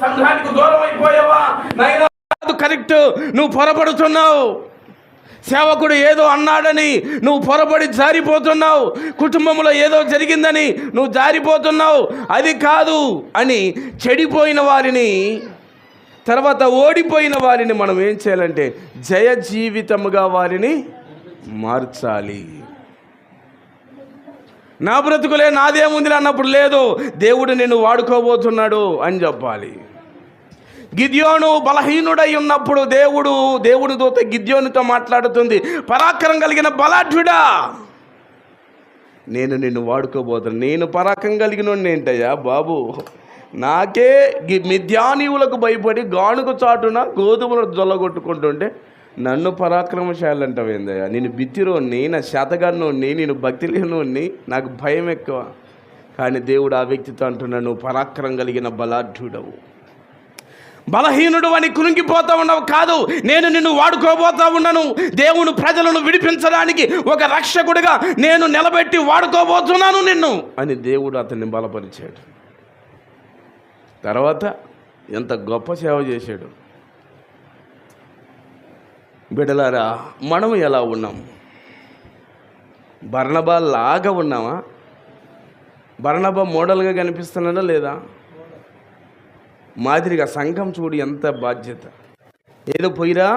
సంఘానికి దూరం అయిపోయావా కరెక్ట్. నువ్వు పొరపడుతున్నావు. సేవకుడు ఏదో అన్నాడని నువ్వు పొరపడి జారిపోతున్నావు. కుటుంబంలో ఏదో జరిగిందని నువ్వు జారిపోతున్నావు. అది కాదు అని చెడిపోయిన వారిని తర్వాత ఓడిపోయిన వారిని మనం ఏం చేయాలంటే జయ జీవితముగా వారిని మార్చాలి. నా బ్రతుకులే నాదేముంది అన్నప్పుడు లేదు. దేవుడు నిన్ను వాడుకోబోతున్నాడు అని చెప్పాలి. గిద్యోను బలహీనుడై ఉన్నప్పుడు దేవుడు దేవుని దూత గిద్యోనితో మాట్లాడుతుంది. పరాక్రమం కలిగిన బలాఢ్యుడా! నేను నిన్ను వాడుకోబోతున్నాను. నేను పరాకం కలిగిన ఏంటయ్యా బాబు? నాకే గి- మిథ్యానీవులకు భయపడి గానుగు చాటున గోధుమలు జొల్లగొట్టుకుంటుంటే నన్ను పరాక్రమశాలంటావు అంటావేందయ్యా నేను బిత్తిరోని నా శాతగానోని నేను భక్తి లేనోని నాకు భయం ఎక్కువ. కానీ దేవుడు ఆ వ్యక్తితో అంటున్నాడు నువ్వు పరాక్రమం కలిగిన బలాఢ్యుడవు. బలహీనుడు అని కునిగిపోతా ఉన్నావు కాదు నేను నిన్ను వాడుకోబోతా ఉన్నాను. దేవుని ప్రజలను విడిపించడానికి ఒక రక్షకుడిగా నేను నిలబెట్టి వాడుకోబోతున్నాను నిన్ను. అని దేవుడు అతన్ని బలపరిచాడు. తర్వాత ఎంత గొప్ప సేవ చేశాడు. బిడలారా మనం ఎలా ఉన్నాం? బర్ణబా లాగా ఉన్నామా బర్ణబా మోడల్గా కనిపిస్తున్నాడా లేదా? మాదిరిగా సంఘం చూడు ఎంత బాధ్యత. ఏదో పోయిరా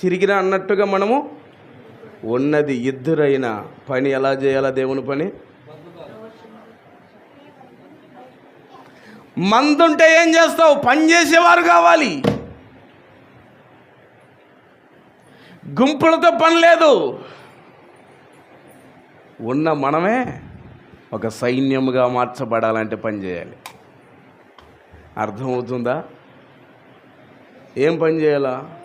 తిరిగిరా అన్నట్టుగా మనము ఉన్నది ఇద్దరైన పని ఎలా చేయాలా దేవుని పని? మందుంటే ఏం చేస్తావు? పని చేసేవారు కావాలి. గుంపులతో పని లేదు. ఉన్న మనమే ఒక సైన్యముగా మార్చబడాలంటే పని చేయాలి. అర్థమవుతుందా? ఏం పని చేయాలా?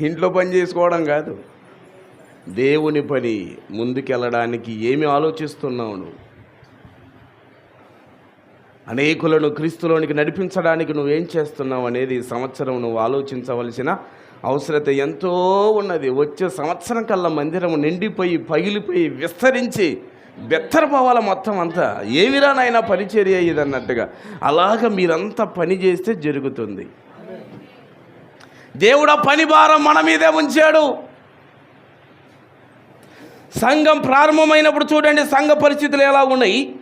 ఇంట్లో పని చేసుకోవడం కాదు. దేవుని పని ముందుకెళ్ళడానికి ఏమి ఆలోచిస్తున్నావు నువ్వు? అనేకులను క్రీస్తులోనికి నడిపించడానికి నువ్వేం చేస్తున్నావు అనేది ఈ సంవత్సరం నువ్వు ఆలోచించవలసిన అవసరత ఎంతో ఉన్నది. వచ్చే సంవత్సరం కల్లా మందిరం నిండిపోయి పగిలిపోయి విస్తరించి బెత్తరపోవాల మొత్తం అంతా. ఏమిరా నాయన పరిచర్య అయ్యేది అన్నట్టుగా అలాగ మీరంతా పని చేస్తే జరుగుతుంది. దేవుడు పని భారం మన మీదే ఉంచాడు. సంఘం ప్రారంభమైనప్పుడు చూడండి సంఘ పరిస్థితులు ఎలా ఉన్నాయి?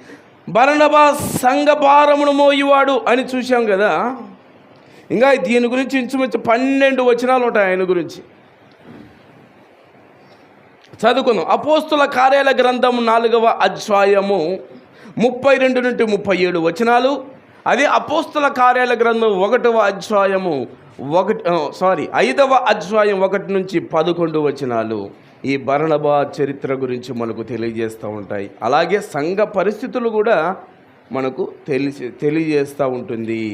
బరణబా సంఘ భారమును మోయివాడు అని చూశాం కదా? ఇంకా దీని గురించి ఇంచుమించు పన్నెండు వచనాలు ఉంటాయి ఆయన గురించి. చదువుకుందాం. అపోస్తుల కార్యాల గ్రంథం నాలుగవ అధ్యాయము ముప్పై రెండు నుండి ముప్పై ఏడు వచనాలు. అదే అపోస్తుల కార్యాల గ్రంథం ఒకటవ అధ్యాయము ఒకటి సారీ ఐదవ అధ్యాయం ఒకటి నుంచి పదకొండు వచనాలు ఈ భరణబా చరిత్ర గురించి మనకు తెలియజేస్తూ ఉంటాయి. అలాగే సంఘ పరిస్థితులు కూడా మనకు తెలిసి తెలియజేస్తూ ఉంటుంది.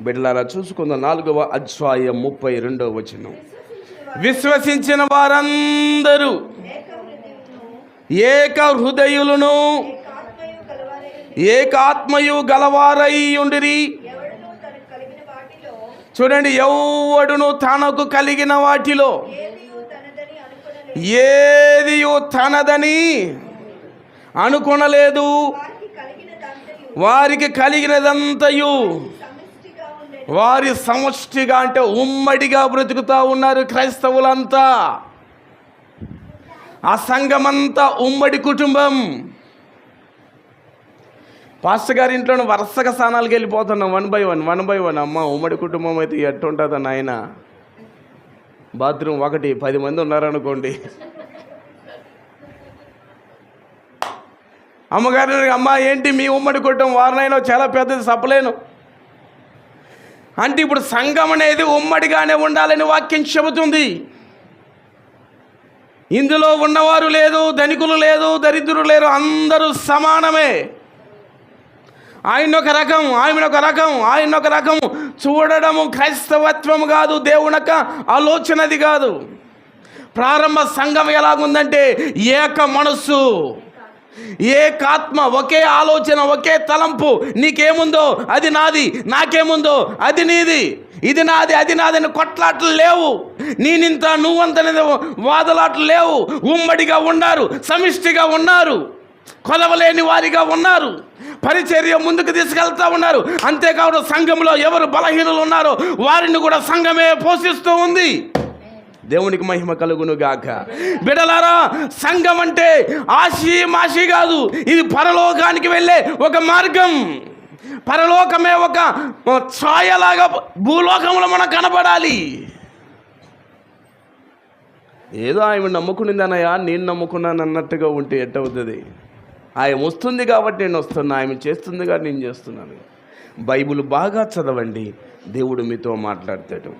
బిడ్డలారా చూసుకున్న నాలుగవ అధ్యాయం ముప్పై రెండవ వచనం. విశ్వసించిన వారందరూ ఏక హృదయులను ఏకాత్మయు గలవారై ఉండిరి. చూడండి ఎవడును తనకు కలిగిన వాటిలో ఏది తనదని అనుకొనలేదు. వారికి కలిగినదంతయు. వారి సమష్టిగా అంటే ఉమ్మడిగా బ్రతుకుతూ ఉన్నారు క్రైస్తవులంతా. ఆ సంఘమంతా ఉమ్మడి కుటుంబం. పాస్టర్ గారి ఇంట్లోనే వరుసగా స్థానాలకు వెళ్ళిపోతున్నాం one by one one by one. అమ్మ ఉమ్మడి కుటుంబం అయితే ఎట్టుంటుందా నాయన. బాత్రూమ్ ఒకటి పది మంది ఉన్నారనుకోండి. అమ్మగారు అమ్మ ఏంటి మీ ఉమ్మడి కుటుంబం? వారినైనా చాలా పెద్దది చెప్పలేను. అంటే ఇప్పుడు సంఘం అనేది ఉమ్మడిగానే ఉండాలని వాక్యం చెబుతుంది. ఇందులో ఉన్నవారు లేదు ధనికులు లేదు దరిద్రులు లేరు అందరూ సమానమే. ఆయన ఒక రకం ఆయన ఒక రకం ఆయన ఒక రకం. చూడడము క్రైస్తవత్వం కాదు దేవునక ఆలోచనది కాదు. ప్రారంభ సంఘం ఎలాగుందంటే ఏక మనస్సు. ఏకాత్మ ఒకే ఆలోచన ఒకే తలంపు. నీకేముందో అది నాది నాకేముందో అది నీది. ఇది నాది అది నాదని కొట్లాటలు లేవు. నేనింత నువ్వంత వాదలాటలు లేవు. ఉమ్మడిగా ఉన్నారు సమిష్టిగా ఉన్నారు. కొలవలేని వారిగా ఉన్నారు. పరిచర్య ముందుకు తీసుకెళ్తా ఉన్నారు. అంతేకాదు సంఘంలో ఎవరు బలహీనులు ఉన్నారో వారిని కూడా సంఘమే పోషిస్తూ ఉంది. దేవునికి మహిమ కలుగును గాక. బిడలారా సంఘం అంటే ఆశీ మాషి కాదు. ఇది పరలోకానికి వెళ్ళే ఒక మార్గం. పరలోకమే ఒక ఛాయలాగా భూలోకంలో మనకు కనబడాలి. ఏదో ఆమె నమ్ముకునిందనయా నేను నమ్ముకున్నాను అన్నట్టుగా ఉంటే ఎట్టవుతుంది? ఆయన వస్తుంది కాబట్టి నేను వస్తున్నా ఆమె చేస్తుంది కాబట్టి నేను చేస్తున్నాను. బైబిల్ బాగా చదవండి. దేవుడు మీతో మాట్లాడతాడు.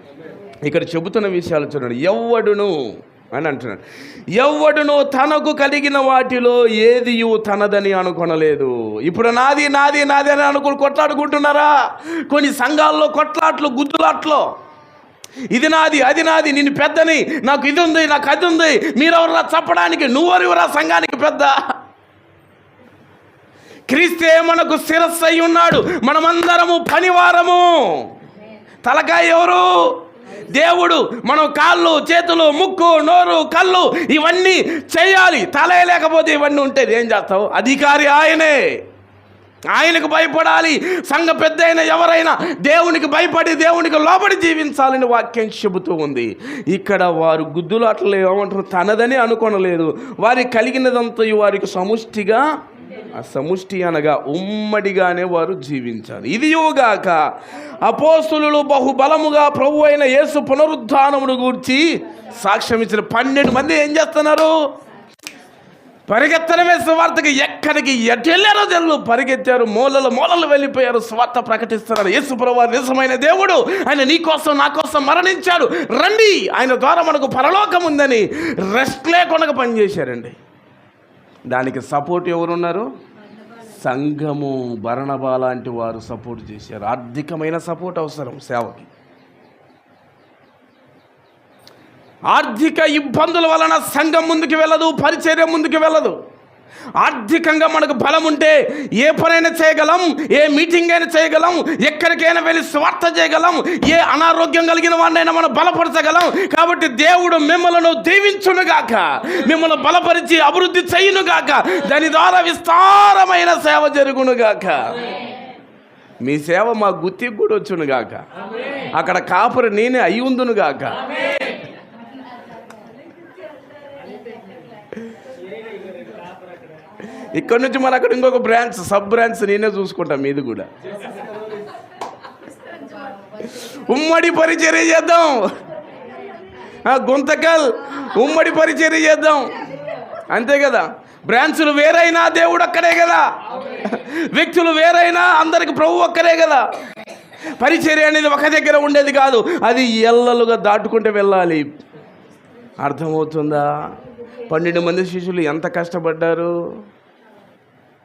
ఇక్కడ చెబుతున్న విషయాలు చూడండి. ఎవ్వడును అని అంటున్నాడు. ఎవ్వడును తనకు కలిగిన వాటిలో ఏది తనదని అనుకొనలేదు. ఇప్పుడు నాది నాది నాది అని అనుకుని కొట్లాడుకుంటున్నారా? కొన్ని సంఘాల్లో కొట్లాట్లు గుద్దులాట్లు. ఇది నాది అది నాది నేను పెద్దని నాకు ఇది ఉంది నాకు అది ఉంది మీరెవరా చెప్పడానికి నువ్వెవరా సంఘానికి పెద్ద? క్రీస్తే మనకు శిరస్సు అయి ఉన్నాడు. మనమందరము పనివారము. తలకాయ ఎవరు? దేవుడు మనం కాళ్ళు చేతులు ముక్కు నోరు కళ్ళు ఇవన్నీ చేయాలి. తలే లేకపోతే ఇవన్నీ ఉంటే ఏం చేస్తావు? అధికారి ఆయనే. ఆయనకు భయపడాలి. సంఘ పెద్ద అయిన ఎవరైనా దేవునికి భయపడి దేవునికి లోబడి జీవించాలని వాక్యం చెబుతూ ఉంది. ఇక్కడ వారు గుద్దులాటలు ఏమంటారు? తనదని అనుకోనలేదు. వారికి కలిగినదంతా వారికి సముష్టిగా ఆ సముష్టి అనగా ఉమ్మడిగానే వారు జీవించారు ఇది యోగాక. అపోస్తులు బహుబలముగా ప్రభు అయిన యేసు పునరుద్ధానమును గూర్చి సాక్ష్యం ఇచ్చిన పన్నెండు మంది ఏం చేస్తున్నారు? పరిగెత్తడమే సువార్తకి ఎక్కడికి ఎటెళ్ళారో తెలు పరిగెత్తారు మూలలు మూలలు వెళ్ళిపోయారు స్వార్థ ప్రకటిస్తున్నారు. యేసు ప్రభు నిజమైన దేవుడు. ఆయన నీ కోసం నా కోసం మరణించాడు. రండి. ఆయన ద్వారా మనకు పరలోకం ఉందని రెస్ట్ లేకుండా పనిచేశారండి. దానికి సపోర్ట్ ఎవరున్నారు? సంఘము భరణబా లాంటి వారు సపోర్ట్ చేశారు. ఆర్థికమైన సపోర్ట్ అవసరం సేవకి. ఆర్థిక ఇబ్బందుల వలన సంఘం ముందుకు వెళ్ళదు పరిచర్య ముందుకు వెళ్ళదు. ఆర్థికంగా మనకు బలం ఉంటే ఏ పనైనా చేయగలం ఏ మీటింగ్ అయినా చేయగలం ఎక్కడికైనా వెళ్ళి స్వార్థ చేయగలం ఏ అనారోగ్యం కలిగిన వాడినైనా మనం బలపరచగలం. కాబట్టి దేవుడు మిమ్మల్ని దీవించునుగాక మిమ్మల్ని బలపరిచి అభివృద్ధి చేయునుగాక దాని ద్వారా విస్తారమైన సేవ జరుగునుగాక. మీ సేవ మా గుత్తికి కూడా వచ్చునుగాక. అక్కడ కాపురి నేనే అయి ఉందునుగాక. ఇక్కడ నుంచి మన అక్కడ ఇంకొక బ్రాంచ్ సబ్ బ్రాంచ్ నేనే చూసుకుంటా మీది కూడా. ఉమ్మడి పరిచర్య చేద్దాం. గుంతకల్ ఉమ్మడి పరిచర్య చేద్దాం. అంతే కదా? బ్రాంచులు వేరైనా దేవుడు అక్కడే కదా? వ్యక్తులు వేరైనా అందరికి ప్రభు ఒక్కరే కదా? పరిచర్య అనేది ఒక దగ్గర ఉండేది కాదు. అది ఎల్లలుగా దాటుకుంటూ వెళ్ళాలి. అర్థమవుతుందా? పన్నెండు మంది శిష్యులు ఎంత కష్టపడ్డారు?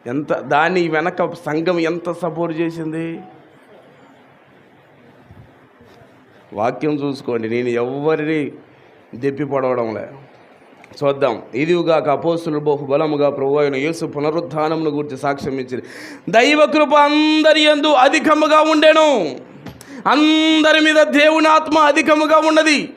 ఎంత దాని వెనక సంఘం ఎంత సపోర్ట్ చేసింది? వాక్యం చూసుకోండి నేను ఎవరిని దెప్పి పడవడంలే. చూద్దాం. ఇదిగాక అపోసులు బహుబలముగా ప్రభు అయిన యేసు పునరుద్ధానమును గురించి సాక్ష్యం ఇచ్చింది. దైవ కృప అందరి ఎందు అధికముగా ఉండెను. అందరి మీద దేవుని ఆత్మ అధికముగా ఉన్నది.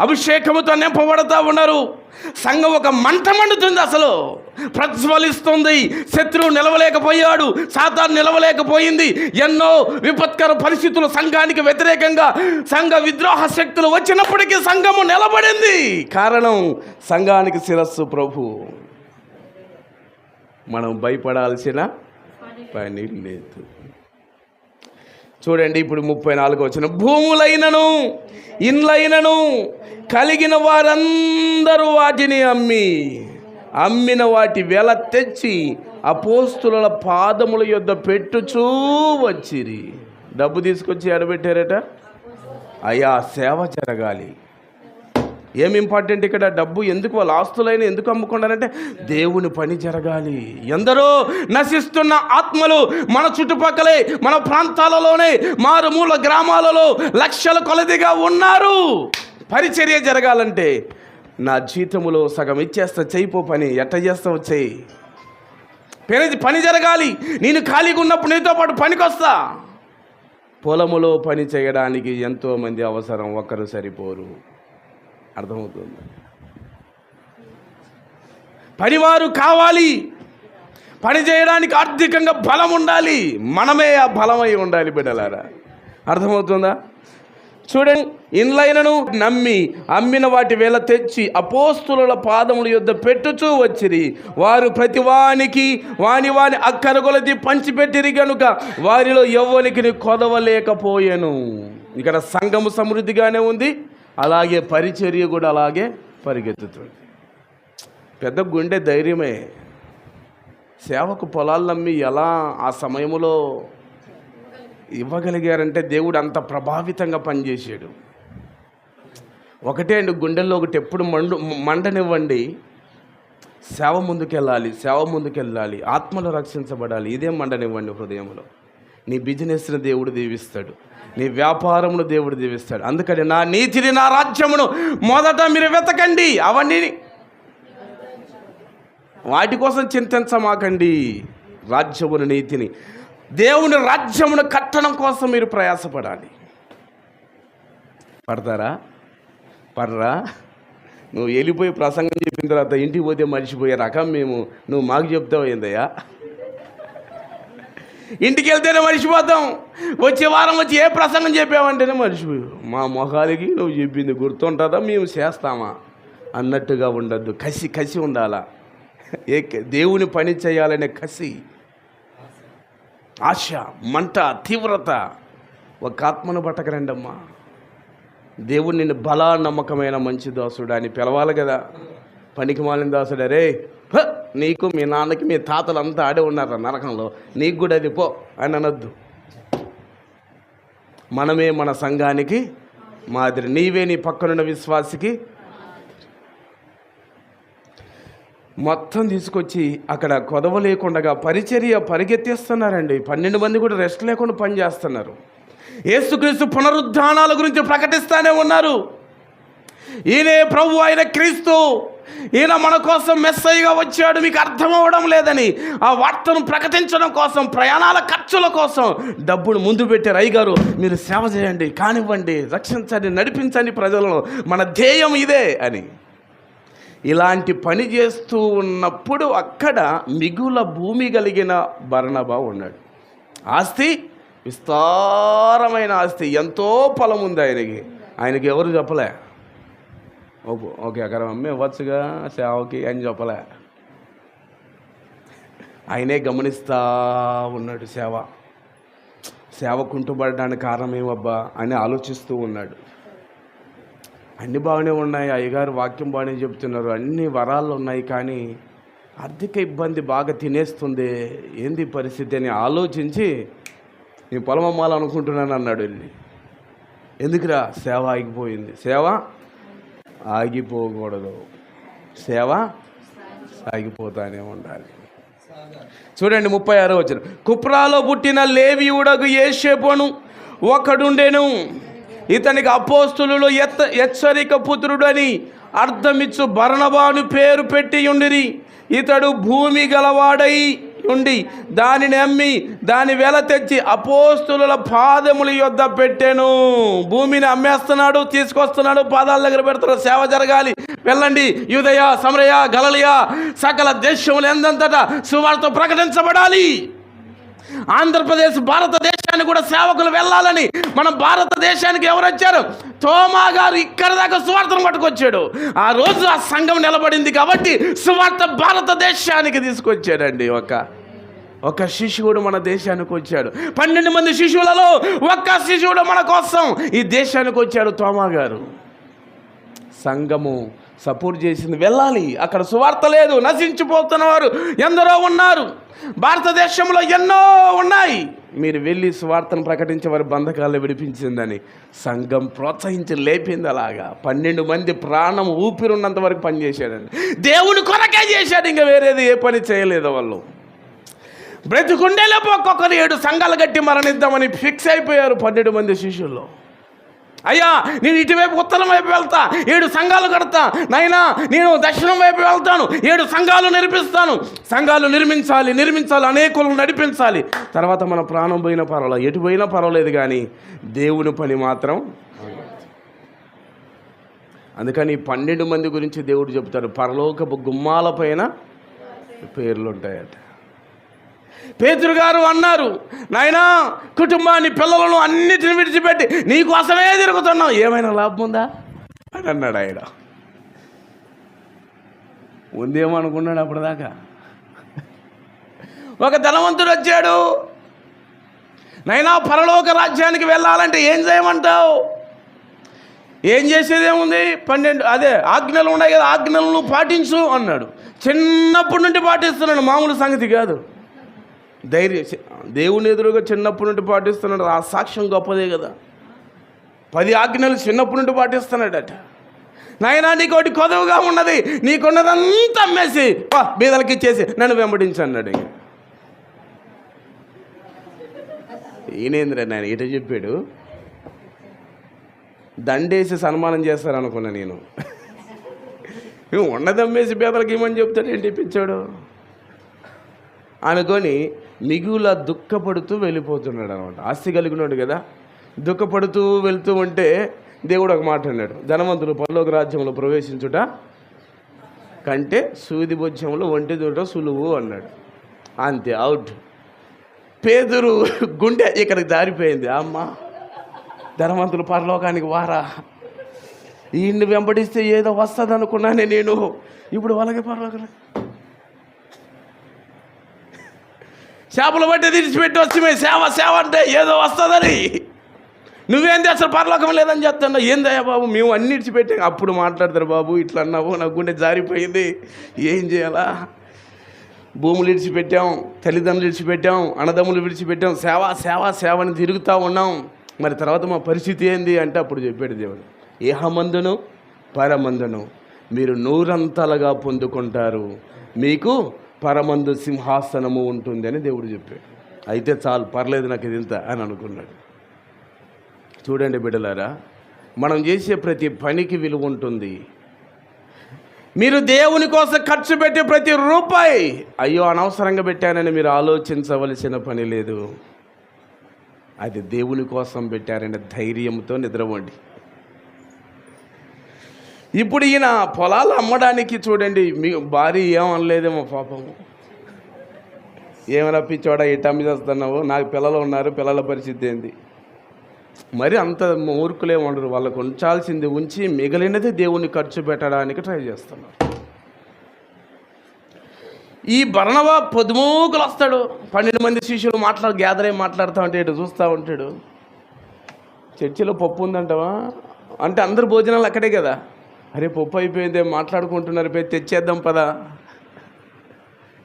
అభిషేకముతో నింపబడతా ఉన్నారు. సంఘం ఒక మంట మండుతుంది అసలు. ప్రజ్వలిస్తుంది. శత్రువు నిలవలేకపోయాడు. సాతాను నిలవలేకపోయింది. ఎన్నో విపత్కర పరిస్థితులు సంఘానికి వ్యతిరేకంగా సంఘ విద్రోహ శక్తులు వచ్చినప్పటికీ సంఘము నిలబడింది. కారణం సంఘానికి శిరస్సు ప్రభు. మనం భయపడాల్సిన పని లేదు. చూడండి ఇప్పుడు ముప్పై నాలుగు వచ్చిన భూములైనను ఇండ్లైనను కలిగిన వారందరూ వాటిని అమ్మి అమ్మిన వాటి వెల తెచ్చి అపోస్తుల పాదముల యొద్ద పెట్టుచూ వచ్చిరి. డబ్బు తీసుకొచ్చి ఎడబెట్టారట అయ్యా సేవ జరగాలి. ఏం ఇంపార్టెంట్ ఇక్కడ? డబ్బు ఎందుకు వాళ్ళ ఆస్తులైన ఎందుకు అమ్ముకున్నారంటే దేవుని పని జరగాలి. ఎందరో నశిస్తున్న ఆత్మలు మన చుట్టుపక్కలే మన ప్రాంతాలలోనే మారుమూల గ్రామాలలో లక్షల కొలదిగా ఉన్నారు. పరిచర్య జరగాలంటే నా జీతములో సగం ఇచ్చేస్తా చేయిపో పని ఎట్ట చేస్తావు చేయి పని పని జరగాలి. నేను ఖాళీగా ఉన్నప్పుడు నీతో పాటు పనికొస్తా. పొలములో పని చేయడానికి ఎంతోమంది అవసరం ఒక్కరు సరిపోరు. అర్థమవుతుంది? పనివారు కావాలి. పని చేయడానికి ఆర్థికంగా బలం ఉండాలి. మనమే ఆ బలమై ఉండాలి బిడ్డలారా. అర్థమవుతుందా? చూడండి ఇన్లైనను నమ్మి అమ్మిన వాటి వేళ తెచ్చి అపోస్తుల పాదముల యొద్ద పెట్టుచూ వచ్చిరి. వారు ప్రతి వానికి వాని వాని అక్కర కొలది పంచిపెట్టిరి గనుక వారిలో ఎవ్వనికి కొదవలేకపోయాను. ఇక్కడ సంఘము సమృద్ధిగానే ఉంది అలాగే పరిచర్య కూడా అలాగే పరిగెత్తుతుంది. పెద్ద గుండె ధైర్యమే. సేవకు పొలాలు నమ్మి ఎలా ఆ సమయంలో ఇవ్వగలిగారంటే దేవుడు అంత ప్రభావితంగా పనిచేసాడు ఒకటే అండి గుండెల్లో ఒకటి ఎప్పుడు మండు మండనివ్వండి. సేవ ముందుకెళ్ళాలి సేవ ముందుకెళ్ళాలి ఆత్మలు రక్షించబడాలి ఇదే మండనివ్వండి హృదయంలో. నీ బిజినెస్ని దేవుడు దీవిస్తాడు నీ వ్యాపారమును దేవుడు దీవిస్తాడు. అందుకని నా నీతిని నా రాజ్యమును మొదట మీరు వెతకండి అవన్నీ వాటి కోసం చింతించమాకండి. రాజ్యమును నీతిని. దేవుని రాజ్యమును కట్టడం కోసం మీరు ప్రయాసపడాలి. పడతారా? పడరా? నువ్వు వెళ్ళిపోయి ప్రసంగం చెప్పిన తర్వాత ఇంటికి పోతే మర్చిపోయే రకం మేము. నువ్వు మాకు చెప్తావు ఏందయ్యా? ఇంటికి వెళ్తేనే మర్చిపోతాం. వచ్చే వారం వచ్చి ఏ ప్రసంగం చెప్పావంటేనే మర్చిపోయావు. మా మొహాలకి నువ్వు చెప్పింది గుర్తుంటుందా? మేము చేస్తామా? అన్నట్టుగా ఉండద్దు. కసి కసి ఉండాలా? ఏ దేవుని పని చేయాలనే కసి. ఆశ మంట తీవ్రత. ఒక ఆత్మను పట్టకరండమ్మా దేవుడు నిన్ను బలా నమ్మకమైన మంచి దాసుడు అని పిలవాలి కదా. పనికి మాలిన దాసుడు అరే నీకు మీ నాన్నకి మీ తాతలు అంతా ఆడే ఉన్నారు నరకంలో. నీకు కూడా అది పో అని అనొద్దు. మనమే మన సంఘానికి మాదిరి. నీవే నీ పక్కనున్న విశ్వాసికి మొత్తం తీసుకొచ్చి అక్కడ కొదవ లేకుండా పరిచర్య పరిగెత్తేస్తున్నారండి. పన్నెండు మంది కూడా రెస్ట్ లేకుండా పనిచేస్తున్నారు ఏసుక్రీస్తు పునరుద్ధానాల గురించి ప్రకటిస్తానే ఉన్నారు. ఈయనే ప్రభు ఆయన క్రీస్తు. ఈయన మన కోసం మెస్సయ్యగా వచ్చాడు. మీకు అర్థం అవ్వడం లేదని ఆ వార్తను ప్రకటించడం కోసం ప్రయాణాల ఖర్చుల కోసం డబ్బును ముందు పెట్టారు అయ్యగారు మీరు సేవ చేయండి కానివ్వండి రక్షించండి నడిపించండి ప్రజలను. మన ధ్యేయం ఇదే అని. ఇలాంటి పని చేస్తూ ఉన్నప్పుడు అక్కడ మిగుల భూమి కలిగిన బర్ణబా ఉన్నాడు. ఆస్తి విస్తారమైన ఆస్తి ఎంతో పొలం ఉంది ఆయనకి. ఆయనకి ఎవరు చెప్పలే? ఓ- ఓకే అక్కడ అమ్మే ఇవ్వచ్చుగా సేవకి అని చెప్పలే? ఆయనే గమనిస్తా ఉన్నాడు సేవ. సేవ కుంటుపడడానికి కారణం ఏమబ్బా? అని ఆలోచిస్తూ ఉన్నాడు. అన్ని బాగానే ఉన్నాయి అయ్యగారు వాక్యం బాగానే చెప్తున్నారు అన్ని వరాలు ఉన్నాయి కానీ ఆర్థిక ఇబ్బంది బాగా తినేస్తుంది. ఏంది పరిస్థితి అని ఆలోచించి నేను పొలం అమ్మాలనుకుంటున్నాను అన్నాడు వెళ్ళి ఎందుకురా? సేవ ఆగిపోయింది. సేవ ఆగిపోకూడదు. సేవ సాగిపోతానే ఉండాలి. చూడండి ముప్పై ఆరో వచ్చిన కుప్రాలో పుట్టిన లేవి కూడా ఏషేపును ఒకడుండెను. ఇతనికి అపోస్తులు ఎత్త హెచ్చరిక పుత్రుడని అర్థమిచ్చు భరణబాను పేరు పెట్టి ఉండిరి. ఇతడు భూమి గలవాడై ఉండి దానిని అమ్మి దాని వెల తెచ్చి అపోస్తుల పాదముల యొద్ద పెట్టాను. భూమిని అమ్మేస్తున్నాడు తీసుకొస్తున్నాడు పాదాల దగ్గర పెడుతున్నాడు సేవ జరగాలి. వెళ్ళండి యుదయ సమరయ గలలియ సకల దేశములు ఎందంతటా సువార్త ప్రకటించబడాలి. ఆంధ్రప్రదేశ్ భారతదేశానికి కూడా సేవకులు వెళ్ళాలని మన భారతదేశానికి ఎవరు వచ్చారు? తోమా గారు ఇక్కడ దాకా సువార్తను పట్టుకొచ్చాడు. ఆ రోజు ఆ సంఘం నిలబడింది కాబట్టి సువార్త భారతదేశానికి తీసుకొచ్చాడండి ఒక. ఒక శిశువుడు మన దేశానికి వచ్చాడు. పన్నెండు మంది శిశువులలో ఒక్క శిశువుడు మన కోసం ఈ దేశానికి వచ్చాడు తోమా గారు. సంఘము సపోర్ట్ చేసింది వెళ్ళాలి. అక్కడ సువార్త లేదు నశించిపోతున్నవారు ఎందరో ఉన్నారు. భారతదేశంలో ఎన్నో ఉన్నాయి. మీరు వెళ్ళి సువార్తను ప్రకటించే వారి బంధకాలు విడిపించిందని సంఘం ప్రోత్సహించి లేపింది అలాగా. పన్నెండు మంది ప్రాణం ఊపిరున్నంత వరకు పనిచేశాడండి. దేవుని కొరకే చేశాడు ఇంకా వేరేది ఏ పని చేయలేదు వాళ్ళు. బ్రతికుండేలోపు ఒక్కొక్కరు ఏడు సంఘాలు కట్టి మరణిద్దామని ఫిక్స్ అయిపోయారు పన్నెండు మంది శిష్యుల్లో అయ్యా నేను ఇటువైపు ఉత్తరం వైపు వెళ్తా. ఏడు సంఘాలు కడతా. నాయనా నేను దక్షిణం వైపు వెళ్తాను. ఏడు సంఘాలు నిర్మిస్తాను. సంఘాలు నిర్మించాలి నిర్మించాలి అనేకులను నడిపించాలి. తర్వాత మన ప్రాణం పోయినా పర్వాలేదు ఎటు పోయినా పర్వాలేదు కానీ దేవుని పని మాత్రం అందుకని పన్నెండు మంది గురించి దేవుడు చెప్తాడు. పరలోకపు గుమ్మాల పైన పేర్లు ఉంటాయట. పేతురు గారు అన్నారు నాయనా కుటుంబాన్ని పిల్లలను అన్నిటిని విడిచిపెట్టి నీకోసమే తిరుగుతున్నావు. ఏమైనా లాభం ఉందా? అని అన్నాడు ఆయన. ఉందేమో అనుకున్నాడు అప్పటిదాకా. ఒక ధనవంతుడు వచ్చాడు. నైనా పరలోక రాజ్యానికి వెళ్ళాలంటే ఏం చేయమంటావు? ఏం చేసేదేముంది? పన్నెండు అదే ఆజ్ఞలు ఉన్నాయి కదా ఆజ్ఞలను పాటించు అన్నాడు. చిన్నప్పటి నుండి పాటిస్తున్నాడు మామూలు సంగతి కాదు. ధైర్యం దేవుని ఎదురుగా చిన్నప్పటి నుండి పాటిస్తున్నాడు. ఆ సాక్ష్యం గొప్పదే కదా. పది ఆజ్ఞలు చిన్నప్పటి నుండి పాటిస్తున్నాడట. నాయనా నీకు ఒకటి కొదవగా ఉన్నది. నీకున్నదంతా అమ్మేసి పా బీదలకి ఇచ్చేసి నన్ను వెంబడించన్నాడు ఈయనేంద్ర నేను ఇట చెప్పాడు. దండేసి సన్మానం చేస్తారనుకున్నా నేను. ఉన్నదమ్మేసి బీదలకి ఇవ్వమని చెప్తాడు ఏంటి పిచ్చాడు? అనుకొని మిగుల దుఃఖపడుతూ వెళ్ళిపోతున్నాడు అనమాట ఆస్తి కలిగినాడు కదా. దుఃఖపడుతూ వెళ్తూ ఉంటే దేవుడు ఒక మాట అన్నాడు. ధనవంతులు పరలోక రాజ్యంలో ప్రవేశించుట కంటే సూది బొజ్జంలో ఒంటి దూట సులువు అన్నాడు. అంతే అవుట్. పేదరు గుండె ఇక్కడికి దారిపోయింది అమ్మ ధనవంతులు పరలోకానికి వారా? ఈయన్ని వెంబడిస్తే ఏదో వస్తుంది అనుకున్నానే నేను. ఇప్పుడు వాళ్ళకి పర్లోకరా చేపలు పట్టి తీర్చిపెట్టి వచ్చి సేవ సేవ అంటే ఏదో వస్తుందని. నువ్వేంది అసలు పరలోకం లేదని చెప్తున్నావు ఏందయ్యా బాబు? మేము అన్ని ఇడిచిపెట్టాం. అప్పుడు మాట్లాడతారు బాబు ఇట్లా అన్నావు నా గుండె జారిపోయింది. ఏం చేయాలా? భూములు విడిచిపెట్టాం తల్లిదండ్రులు విడిచిపెట్టాం అన్నదమ్ములు విడిచిపెట్టాం. సేవ సేవ సేవని తిరుగుతూ ఉన్నాం. మరి తర్వాత మా పరిస్థితి ఏంది అంటే అప్పుడు చెప్పాడు దేవుడు ఏహమందును? పరమందును? మీరు నూరంతలుగా పొందుకుంటారు. మీకు పరమందు సింహాసనము ఉంటుంది అని దేవుడు చెప్పాడు. అయితే చాలు పర్లేదు నాకు ఇది ఇంత అని అనుకున్నాడు. చూడండి బిడ్డలారా మనం చేసే ప్రతి పనికి విలువ ఉంటుంది. మీరు దేవుని కోసం ఖర్చు పెట్టే ప్రతి రూపాయి అయ్యో అనవసరంగా పెట్టానని మీరు ఆలోచించవలసిన పని లేదు. అది దేవుని కోసం పెట్టారనే ధైర్యంతో నిద్రపోండి. ఇప్పుడు ఈయన పొలాలు అమ్మడానికి చూడండి మీ భార్య ఏమనలేదేమో పాపం. ఏమైనా పిచ్చోడా ఇట్ట అమ్మి చేస్తున్నావు నాకు పిల్లలు ఉన్నారు పిల్లల పరిస్థితి ఏంది? మరి అంత ఊరుకులే ఉండరు. వాళ్ళకు ఉంచాల్సింది ఉంచి మిగిలినది దేవుని ఖర్చు పెట్టడానికి ట్రై చేస్తున్నారు. ఈ బర్ణవ పొదుమూకులు వస్తాడు. పన్నెండు మంది శిష్యులు మాట్లాడు గ్యాదర్ అయి మాట్లాడుతూ ఉంటే ఇటు చూస్తూ ఉంటాడు. చర్చిలో పప్పు ఉందంటావా? అంటే అందరు భోజనాలు అక్కడే కదా? అరే పప్పు అయిపోయిందే మాట్లాడుకుంటున్నారు పోయి తెచ్చేద్దాం పదా.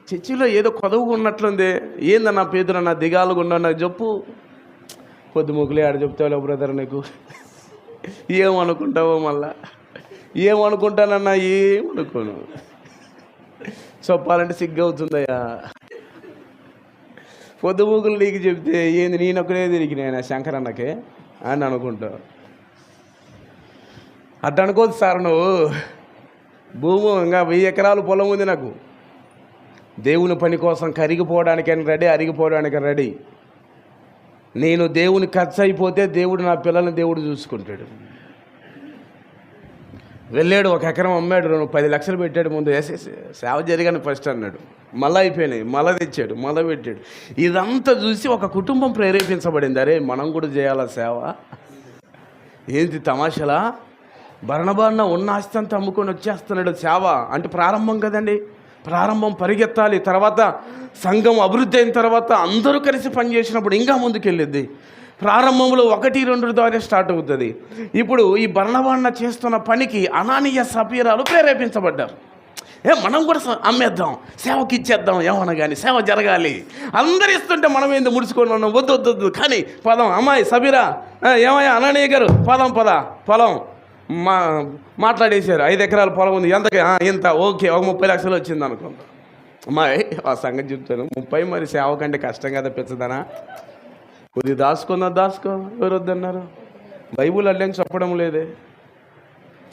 చర్చిలో ఏదో కొదవుగా ఉన్నట్లుంది. ఏందన్నా పేదరు నా దిగాలుగా ఉన్నా నాకు చెప్పు పొద్దుముకులే ఆడ చెప్తావులే బ్రదర్ నీకు. ఏమనుకుంటావో మళ్ళా. ఏమనుకుంటానన్నా ఏమనుకోను. చెప్పాలంటే సిగ్గవుతుందయ్యా. అవుతుందయ్యా పొద్దుముకులు నీకు చెప్తే ఏంది నేనొక్కడే తిరిగినాయన శంకరన్నకే అని అనుకుంటావు అట్ట సార్ నువ్వు. భూమి ఇంకా వెయ్యి ఎకరాలు పొలం ఉంది నాకు. దేవుని పని కోసం కరిగిపోవడానికైనా రెడీ అరిగిపోవడానికి రెడీ. నేను దేవుని ఖర్చు అయిపోతే దేవుడు నా పిల్లల్ని దేవుడు చూసుకుంటాడు. వెళ్ళాడు ఒక ఎకరం అమ్మాడు నువ్వు పది లక్షలు పెట్టాడు ముందు. వేసేసి సేవ జరిగాను ఫస్ట్ అన్నాడు. మళ్ళీ అయిపోయినాయి మళ్ళీ తెచ్చాడు మళ్ళీ పెట్టాడు. ఇదంతా చూసి ఒక కుటుంబం ప్రేరేపించబడింది. అరే మనం కూడా చేయాలా సేవ? ఏంటి తమాషలా? భరణభరణ ఉన్న ఆస్తి అంతా అమ్ముకొని వచ్చేస్తున్నాడు సేవ. అంటే ప్రారంభం కదండి? ప్రారంభం పరిగెత్తాలి. తర్వాత సంఘం అభివృద్ధి అయిన తర్వాత అందరూ కలిసి పనిచేసినప్పుడు ఇంకా ముందుకెళ్ళిద్ది. ప్రారంభంలో ఒకటి రెండు ద్వారా స్టార్ట్ అవుతుంది. ఇప్పుడు ఈ భరణభరణ చేస్తున్న పనికి అనానీయ సపీరాలు ప్రేరేపించబడ్డారు. ఏ మనం కూడా అమ్మేద్దాం. సేవకి ఇచ్చేద్దాం. ఏమన్నా కానీ సేవ జరగాలి. అందరు ఇస్తుంటే మనం ఏంది ముడుచుకొని ఉన్నాం వద్దు వద్దు వద్దు. కానీ పదం. అమ్మాయి సబీరా. ఏమయ్యా? అననీయ గారు పదం పద. పొలం. మా మాట్లాడేశారు. ఐదు ఎకరాల పొలం ఉంది. ఎంత? ఇంత. ఓకే. ఒక ముప్పై లక్షలు వచ్చింది అనుకుంటా అమ్మాయి ఆ సంగతి చెప్తాను. ముప్పై మరి సేవ కంటే కష్టం కదా పెంచదనా కొద్ది దాచుకుందా దాచుకో. ఎవరు వద్దన్నారు బైబుల్ అల్లేం చెప్పడం లేదే.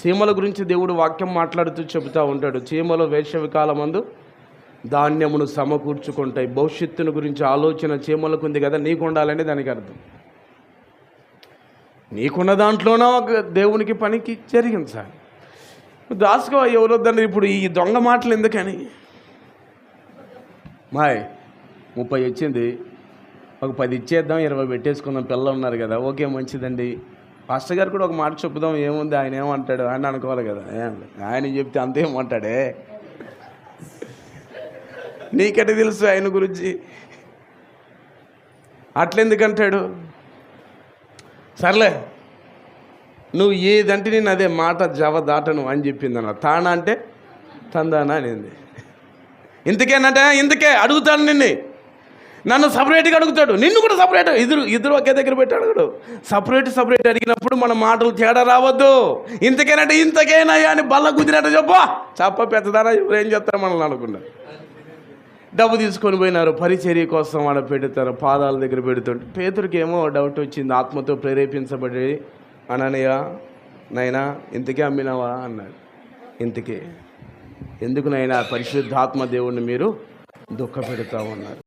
చీమల గురించి దేవుడు వాక్యం మాట్లాడుతూ చెబుతూ ఉంటాడు. చీమలు వేసవి కాలమందు ధాన్యమును సమకూర్చుకుంటాయి. భవిష్యత్తును గురించి ఆలోచన చీమలకు ఉంది కదా. నీకు ఉండాలని దానికి అర్థం. నీకున్న దాంట్లోనో ఒక దేవునికి పనికి జరిగించాలి దాసుకో ఎవరు ఇప్పుడు ఈ దొంగ మాటలు ఎందుకని? మాయ్ ముప్పై వచ్చింది. ఒక పది ఇచ్చేద్దాం ఇరవై పెట్టేసుకుందాం. పిల్లలు ఉన్నారు కదా ఓకే మంచిదండి. పాస్టర్ గారు కూడా ఒక మాట చెప్పుదాం ఏముంది? ఆయన ఏమంటాడు? ఆయన అనుకోవాలి కదా. ఆయన చెప్తే అంతేమంటాడే నీకటి తెలుసు ఆయన గురించి? అట్లెందుకంటాడు సర్లే. నువ్వు ఏదంటే నేను అదే మాట జవ దాటను అని చెప్పింది అన్న తానా అంటే? తందానా అనింది. ఇంతకేనంటే ఇంతకే అడుగుతాడు నిన్ను. నన్ను సపరేట్గా అడుగుతాడు. నిన్ను కూడా సపరేట్. ఇద్దరు ఇద్దరు ఒకే దగ్గర పెట్టి అడుగుడు సపరేట్ సపరేట్ అడిగినప్పుడు మన మాటలు తేడా రావద్దు. ఇంతకేనంటే ఇంతకేనయ్యా అని బల్ల కుదిరినట్టు చెప్పా. చెప్ప పెద్దదానా ఏం చేస్తారు మనల్ని అనుకున్నా డబ్బు తీసుకొని పోయినారు. పరిచర్య కోసం ఆడ పెడతారు. పాదాల దగ్గర పెడుతుంటే పేతుడికేమో ఏమో డౌట్ వచ్చింది. ఆత్మతో ప్రేరేపించబడి అననయ్య నైనా ఇంతకే అమ్మినావా? అన్నాడు. ఇంతకే. ఎందుకు నైనా? పరిశుద్ధాత్మ దేవుణ్ణి మీరు దుఃఖ పెడతా ఉన్నారు.